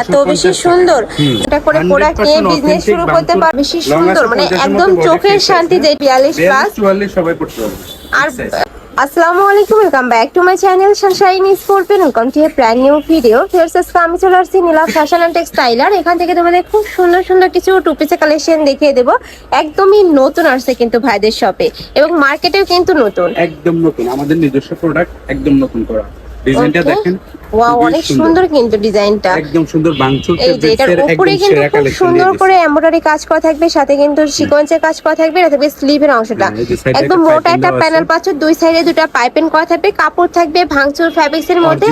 এত বেশি সুন্দর। এটা করে পোড়া 100% কে বিজনেস শুরু করতে। পারে বেশি সুন্দর। মানে একদম চোখের শান্তি আছে। যে বিয়াল্লিশ প্লাস সবাই পড়তে পারবে। আর আসসালামু আলাইকুম welcome back to my channel sunshine স্পোর্টপেন welcome to a brand new video Farrar's আজকে আমি চলে আসছি নীলা ফ্যাশন অ্যান্ড টেক্সটাইলার এখান থেকে তোমাদের খুব সুন্দর সুন্দর কিছু টু পিসের কালেকশন দেখিয়ে দেবো। একদমই নতুন আসছে কিন্তু ভাইদের শপে এবং মার্কেটেও কিন্তু নতুন। একদম নতুন। আমাদের নিজস্ব প্রোডাক্ট একদম নতুন করা। ডিজাইনটা দেখেন ওয়াও অনেক সুন্দর। কিন্তু ডিজাইনটা। একদম সুন্দর বাংচুর এই যে এটার উপরে কিন্তু খুব সুন্দর করে এমব্রয়ডারি কাজ করা থাকবে সাথে কিন্তু সিকোয়েন্সের কাজ করা থাকবে এটা থাকবে স্লিভের অংশটা। হ্যাঁ, একদম মোটা একটা প্যানেল পাচ্ছ দুই সাইডে দুটো পাইপেন করা থাকবে কাপড় থাকবে ভাঙচুর ফ্যাব্রিক্স এর মধ্যে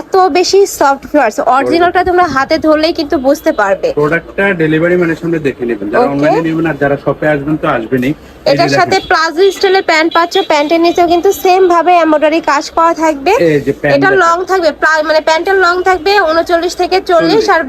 এত বেশি সফট ফ্লোয়ার্স অরিজিনালটা তোমরা হাতে ধরলেই কিন্তু বুঝতে পারবে। প্রোডাক্টটা ডেলিভারি ম্যানের সামনে দেখে নেবেন। যারা অনলাইনে নেবেন আর যারা শপে আসবেন তো আসবেনই। এটার সাথে প্লাজো স্টাইলের প্যান্ট পাচ্ছ প্যান্টের নিচেও কিন্তু সেম ভাবে এমব্রয়ডারি কাজ করা থাকবে। এটা লং থাকবে প্লা- মানে প্যান্টের লং থাকবে উনচল্লিশ থেকে চল্লিশ আর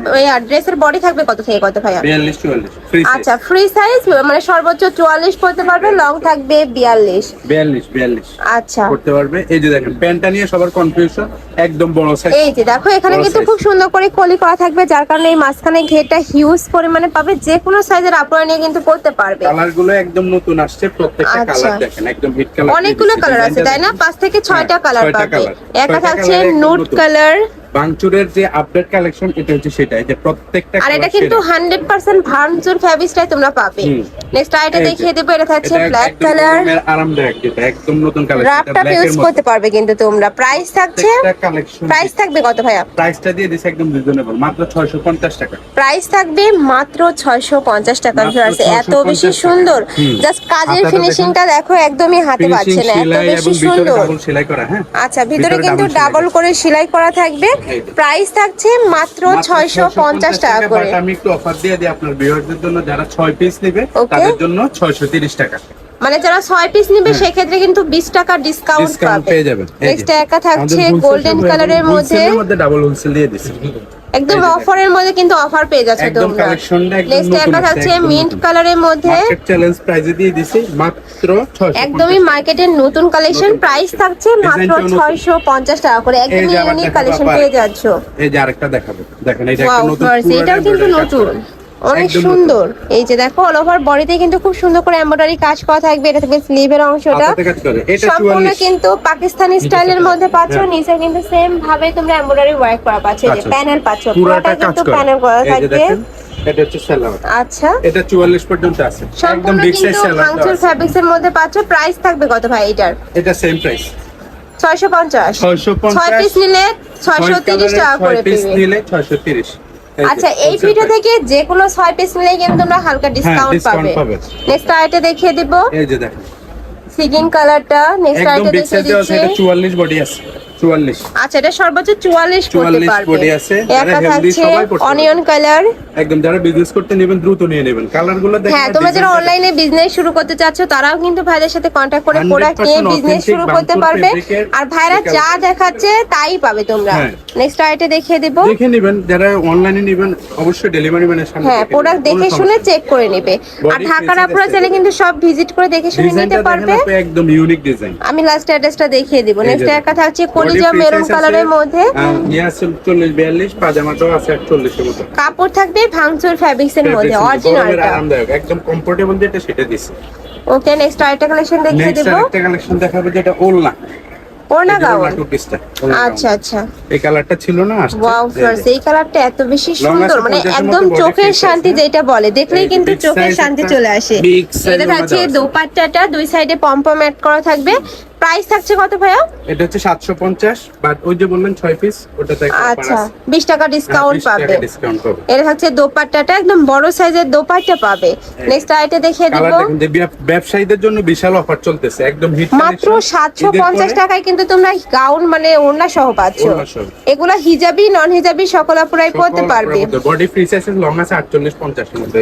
ড্রেসের বডি থাকবে কত থেকে কত ভাইয়া? 42 44 ফ্রি আচ্ছা ফ্রি সাইজ মানে সর্বোচ্চ চুয়াল্লিশ পড়তে পারবে লং থাকবে বিয়াল্লিশ। 42 42 আচ্ছা। করতে পারবে। এই যে দেখেন প্যান্টটা নিয়ে সবার কনফিউশন একদম বড় সাইজ এই যে দেখো এখানে কিন্তু খুব সুন্দর করে কলি করা থাকবে যার কারণে এই মাঝখানে ঘেরটা হিউজ পরিমাণে পাবে যে কোনো সাইজের আপনারা নিয়ে কিন্তু পড়তে পারবে। কালারগুলো একদম নতুন আসছে প্রত্যেকটা আচ্ছা। কালার দেখেন একদম হিট কালার অনেকগুলো কালার আছে তাই না? পাঁচ থেকে ছয়টা হ্যাঁ, কালার পাবে। colour। একা থাকছে নুট নতুন। কালার বাংচুরের যে আপডেট কালেকশন এটা হচ্ছে সেটাই যে প্রত্যেকটা আর এটা কিন্তু সেরা। হান্ড্রেড পার্সেন্ট ভার্নচুর ফ্যাব্রিক্সটাই তোমরা পাবে। নেক্সট আইটা দেখিয়ে দেবো এটা থাকছে এটা ব্ল্যাক কালার আরামদায়ক যেটা একদম নতুন কালেকশন রাফটা ইউজ করতে পারবে কিন্তু তোমরা। প্রাইস থাকছে প্রাইস থাকবে কত ভাইয়া? প্রাইসটা দিয়ে দিছে একদম রিজনেবল মাত্র 650 টাকা। প্রাইস থাকবে মাত্র ছয়শো পঞ্চাশ টাকা মাত্র ভিউয়ার্স এত বেশি সুন্দর। জাস্ট কাজের ফিনিশিংটা দেখো একদমই হাতে পাচ্ছে না এত বেশি সুন্দর। সেলাই করা হ্যাঁ? আচ্ছা ভিতরে কিন্তু ডাবল করে সেলাই করা থাকবে। প্রাইস থাকছে মাত্র মাত্র ছয়শো পঞ্চাশ টাকা করে। আমি একটু অফার দিয়ে দিই আপনার ভিউয়ারদের জন্য যারা 6 পিস নেবে তাদের জন্য 630 টাকা। মানে যারা ছয় পিস নিবে সেক্ষেত্রে কিন্তু বিশ টাকা ডিসকাউন্ট পেয়ে যাবেন। নেক্সট একা থাকছে গোল্ডেন কালারের মধ্যে। মধ্যে ডাবল হোলসেল দিয়ে দিছি। একদম অফারের মধ্যে কিন্তু অফার পেয়ে যাচ্ছে একদম তোমরা। কালেকশনটা একদম নেক্সট নতুন একা আসছে, থাকছে মিন্ট কালারের মধ্যে মার্কেট চ্যালেঞ্জ প্রাইজে দিয়ে দিছি মাত্র 600 একদমই মার্কেটের নতুন কালেকশন প্রাইস থাকছে মাত্র ডিজাইনটাও নতুন। ছয়শো পঞ্চাশ টাকা করে। একদমই ইউনিক কালেকশন পেয়ে যাচ্ছে। এই যে আরেকটা দেখাবো। দেখেন এটা একটা নতুন এটাও কিন্তু নতুন। অনেক সুন্দর। এই যে দেখো অল ওভার বডিতে কিন্তু খুব সুন্দর করে এমব্রয়ডারি কাজ করা থাকবে। এটা থাকবে স্লিভের অংশটা। সম্পূর্ণ কিন্তু পাকিস্তানি স্টাইলের মধ্যে পাচ্ছ। হ্যাঁ। নিচে কিন্তু সেম ভাবে তোমরা এমব্রয়ডারি ওয়ার্ক করা পাচ্ছ। এই যে। প্যানেল পাচ্ছ। পুরোটা কিন্তু প্যানেল করা থাকবে। এটা হচ্ছে সালোয়ার আচ্ছা। এটা 44 পর্যন্ত আছে। একদম বিগ সাইজ কিন্তু ভাঙচুর ফ্যাব্রিক্স এর মধ্যে পাচ্ছ। প্রাইস থাকবে কত ভাই এটার? এটা সেম প্রাইস ছয়শো পঞ্চাশ। 650 ছয় পিস নিলে ছয়শো তিরিশ টাকা করে পিস নিলে 630 এই যে, আচ্ছা এই ভিডিও থেকে যে কোনো ছয় পিস নিলে কিন্তু তোমরা হালকা ডিসকাউন্ট পাবে। পাবে। নেক্সট আইটে দেখিয়ে দিব। এই যে দেখো। সিগিং কালারটা নেক্সট একদম আইটা বিগ দেখিয়ে সাইজ আছে দিচ্ছি। এটা 44 বডি আছে। 44 আচ্ছা এটা সর্বোচ্চ চুয়াল্লিশ করতে 44 পারবে। আছে, যারা থাকছে সবাই পড়তে পারবে। অনিয়ন কালার একদম যারা বিজনেস করতে নেবেন দ্রুত নিয়ে নেবেন। কালারগুলো দেখেন হ্যাঁ তোমরা যারা অনলাইনে বিজনেস শুরু করতে চাচ্ছ তারাও কিন্তু ভাইদের সাথে কন্ট্যাক্ট করে প্রোডাক্ট নিয়ে বিজনেস শুরু করতে পারবে। আর ভাইরা যা দেখাচ্ছে তাই পাবে তোমরা। হ্যাঁ। নেক্সট আইটা দেখিয়ে দিব। দেখে নেবেন যারা অনলাইনে নেবেন অবশ্যই ডেলিভারি ম্যানের সামনে হ্যাঁ প্রোডাক্ট দেখে শুনে চেক করে নেবে। আর ঢাকার face আপুরা চাইলে কিন্তু সব ভিজিট করে দেখে শুনে নিতে পারবে। একদম ইউনিক ডিজাইন আমি লাস্ট অ্যাড্রেসটা দেখিয়ে দিব। নেক্সট একা থাকছে কলিজা মেরুন কালারের মধ্যে? আহ, ইয়ে 40 42 পাজামাটাও আছে 41 এর মতো। কাপড় থাকবে ভাঙচুর ফ্যাব্রিক্স এর মধ্যে গরমের অরিজিনালটা আরামদায়ক একদম কমফোর্টেবল যেটা সেটা দিছে। ওকে নেক্সট আরেকটা কালেকশন দেখিয়ে নেক্সট আরেকটা কালেকশন দেখাবো যেটা ওলনা ওড়না গাউন? আচ্ছা আচ্ছা। এই কালারটা ছিল না ওয়াও এই এই কালারটা এত বেশি সুন্দর মানে একদম চোখের শান্তি যেটা বলে দেখলেই কিন্তু চোখের শান্তি চলে আসে। এটা থাকছে দোপাট্টাটা দুই সাইডে পম্পম অ্যাড করা থাকবে। প্রাইস থাকছে কত ভাইয়া? এটা হচ্ছে 750 বাট ওই যে বললেন 6 পিস ওটাতে আচ্ছা আছে। বিশ টাকা ডিসকাউন্ট হ্যাঁ, 20 পাবে। এটা থাকছে দোপাট্টাটা একদম বড় সাইজের দোপাট্টা পাবে। নেক্সট আইটা দেখিয়ে দিব। ব্যবসায়ীদের জন্য বিশাল অফার চলতেছে একদম হিট মাত্র সাতশো পঞ্চাশ টাকায় কিন্তু তোমরা গাউন মানে ওড়না সহ পাচ্ছ। এগুলা হিজাবি নন হিজাবি সকল আপুরাই পরতে পারবে বডি ফ্রি সাইজ লং আছে 48 50 এর মধ্যে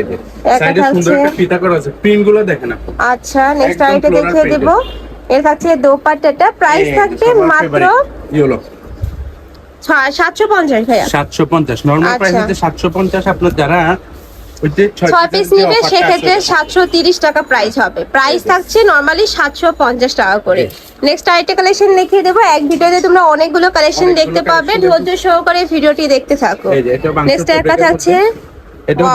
সাইডে সুন্দর একটা ফিতা করা আছে প্রিন্টগুলো দেখেন আচ্ছা নেক্সট আইটা দেখিয়ে দিব। এর থাকছে দোপাট্টাটা প্রাইস থাকবে মাত্র সাতশো পঞ্চাশ ভাইয়া। 750 নরমাল আচ্ছা। প্রাইস হচ্ছে 750 আপনার যারা ছয় পিস নিবে সেক্ষেত্রে সাতশো তিরিশ টাকা প্রাইস হবে। প্রাইস থাকছে নর্মালি সাতশো পঞ্চাশ টাকা করে। নেক্সট আরেকটা কালেকশন দেখিয়ে দেবো। এক ভিডিওতে তোমরা অনেকগুলো কালেকশন দেখতে পাবে। ধৈর্য সহকারে ভিডিওটি দেখতে থাকো। নেক্সট একটা থাকছে এটার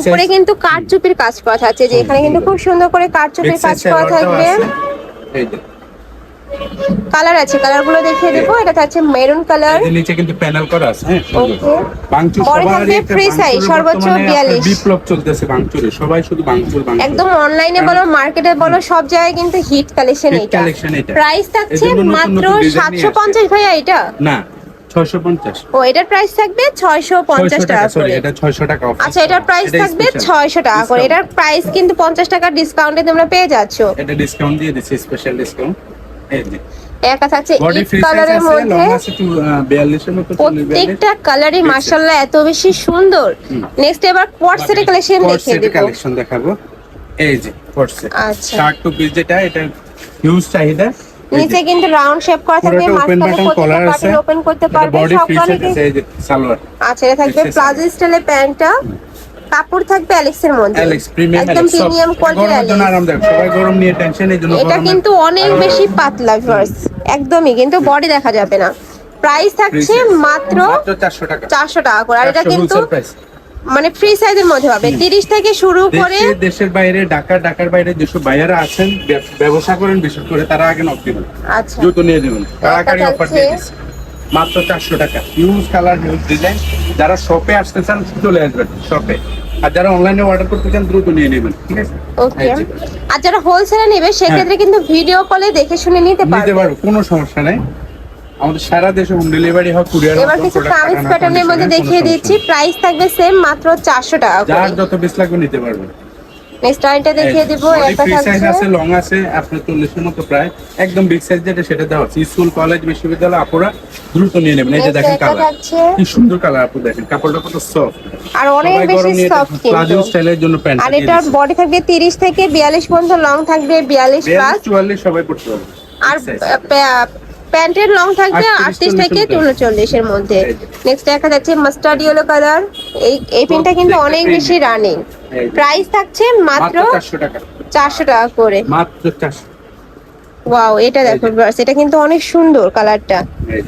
উপরে কিন্তু কারচুপির কাজ করা থাকছে। যে এখানে কিন্তু খুব সুন্দর করে কারচুপির কাজ করা থাকবে। এই যে। কালার আছে কালারগুলো দেখিয়ে দেবো। এটা থাকছে মেরুন কালার যে নিচে কিন্তু প্যানেল করা আছে হ্যাঁ। বাংচুর সবারই size, বাংচুরের সর্বোচ্চ বর্তমানে 42 বিপ্লব চলতেছে বাংচুরে সবাই শুধু বাংচুর বাংচুর। একদম অনলাইনে বলো মার্কেটে বলো সব জায়গায় কিন্তু হিট কালেকশন এটা প্রাইস থাকছে মাত্র নতুন design নিয়ে সাতশো আসছে। পঞ্চাশ ভাইয়া এটা? না ছয়শো পঞ্চাশ। ও এটার প্রাইস থাকবে ছয়শো পঞ্চাশ টাকা সরি করে। এটা ছয়শো টাকা আচ্ছা এটার প্রাইস থাকবে special। ছয়শো টাকা করে। এটার প্রাইস কিন্তু পঞ্চাশ টাকার ডিসকাউন্টে তোমরা পেয়ে যাচ্ছ। এটা ডিসকাউন্ট দিয়ে দিচ্ছি স্পেশাল ডিসকাউন্ট এই যে। একটা থাকছে কালারের মধ্যে। লং আছে 42 এর মতো 42 প্রত্যেকটা কালারই মাশাআল্লাহ এত বেশি সুন্দর। নেক্সট এবার কোয়ার্ট সেটের কালেকশন দেখিয়ে দিব। কালেকশন দেখাবো। এই যে কোর্সে আচ্ছা। শার্ট টু পিস যেটা এটা হিউজ চাহিদা। এই যে, নিচে কিন্তু রাউন্ড শেপ করা থাকবে মাঝখানে কলার আছে। ওপেন করতে পারবে আছে সালোয়ার। আচ্ছা এটা থাকবে। প্লাজো স্টাইলের প্যান্টটা। কাপড় থাকবে অ্যালেক্সের মধ্যে। অ্যালেক্স প্রিমিয়াম একদম প্রিমিয়াম কোয়ালিটির অ্যালেক্স আরামদায়ক সবাই গরম নিয়ে টেনশন এই জন্য এটা কিন্তু অনেক বেশি পাতলা ভিউয়ার্স একদমই কিন্তু বডি দেখা যাবে না। প্রাইস থাকছে মাত্র মাত্র 400 টাকা। চারশো টাকা করে। আর এটা কিন্তু। মানে ফ্রি সাইজের মধ্যে হবে তিরিশ থেকে শুরু করে দেশের বাইরে ঢাকা ঢাকার বাইরে যেসব বাইরে আছেন ব্যব- ব্যবসা করেন বিশেষ করে তারা আগে নক দিবেন। আচ্ছা। দ্রুত নিয়ে দেবেন তাড়াতাড়ি একটা অফার দিয়ে দিচ্ছি। মাত্র চারশো টাকা। হিউজ কালার হিউজ ডিজাইন যারা শপে আসতে চান চলে আসবেন শপে আর যারা অনলাইনে অর্ডার করতে চান দ্রুত নিয়ে নেবেন। ঠিক আছে? ওকে আর যারা হোলসেলে নেবে সেক্ষেত্রে কিন্তু ভিডিও কলে দেখে শুনে নিতে হ্যাঁ। নিতে পারবে। পারো কোনো সমস্যা নাই। আমাদের সারা দেশে হোম ডেলিভারি হয় কুরিয়ার এবার কিছু কামিজ প্যাটার্নের মধ্যে দেখিয়ে দিচ্ছি। প্রাইস থাকবে সেম মাত্র চারশো টাকা যার যত পিস লাগবে নিতে পারবেন নেক্সট আইটা দেখিয়ে দিব একটা সাইজ আছে লং আছে আপনার চল্লিশের মতো প্রায় একদম বিগ সাইজ যেটা সেটা দেওয়া আছে। স্কুল কলেজ বিশ্ববিদ্যালয় আপুরা দ্রুত নিয়ে নেবেন। এই যে দেখেন কালার কি সুন্দর কালার আপু দেখেন। কাপড়টা কত সফট আর অনেক বেশি সফট প্লাজো স্টাইলের জন্য প্যান্ট আর এটার বডি থাকবে তিরিশ থেকে বিয়াল্লিশ পর্যন্ত লং থাকবে বিয়াল্লিশ প্লাস চুয়াল্লিশ সবাই পড়তে পারবে। আর। প্যান্টের লং থাকবে 38 আটত্রিশ থেকে চল্লিশের এর মধ্যে নেক্সট দেখা যাচ্ছে মাস্টার্ড ইয়েলো কালার এই এই পিনটা কিন্তু অনেক বেশি রানিং প্রাইস থাকছে মাত্র চারশো টাকা। করে। মাত্র চারশো। ওয়াও এটা দেখো এটা কিন্তু অনেক সুন্দর কালারটা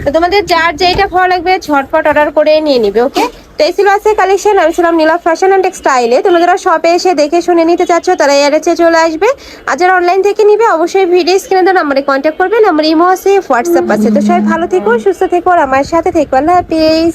তো তোমাদের যার যেটা ভালো লাগবে ঝটপট অর্ডার করে নিয়ে নিবে ওকে তো এই ছিল আজকে কালেকশন, আমি ছিলাম নীলা ফ্যাশন অ্যান্ড টেক্সটাইলে। তোমরা যারা শপে এসে দেখে শুনে নিতে চাচ্ছ, তারা এয়ারেচে চলে আসবে। আর যারা অনলাইন থেকে নিবে, অবশ্যই ভিডিও স্ক্রিনে দেওয়া নাম্বারে কন্ট্যাক্ট করবেন আমার ইমো আছে হোয়াটসঅ্যাপ আছে। তো সবাই ভালো থেকো, সুস্থ থেকো, আর আমার সাথে থেকো। আল্লাহ হাফিজ।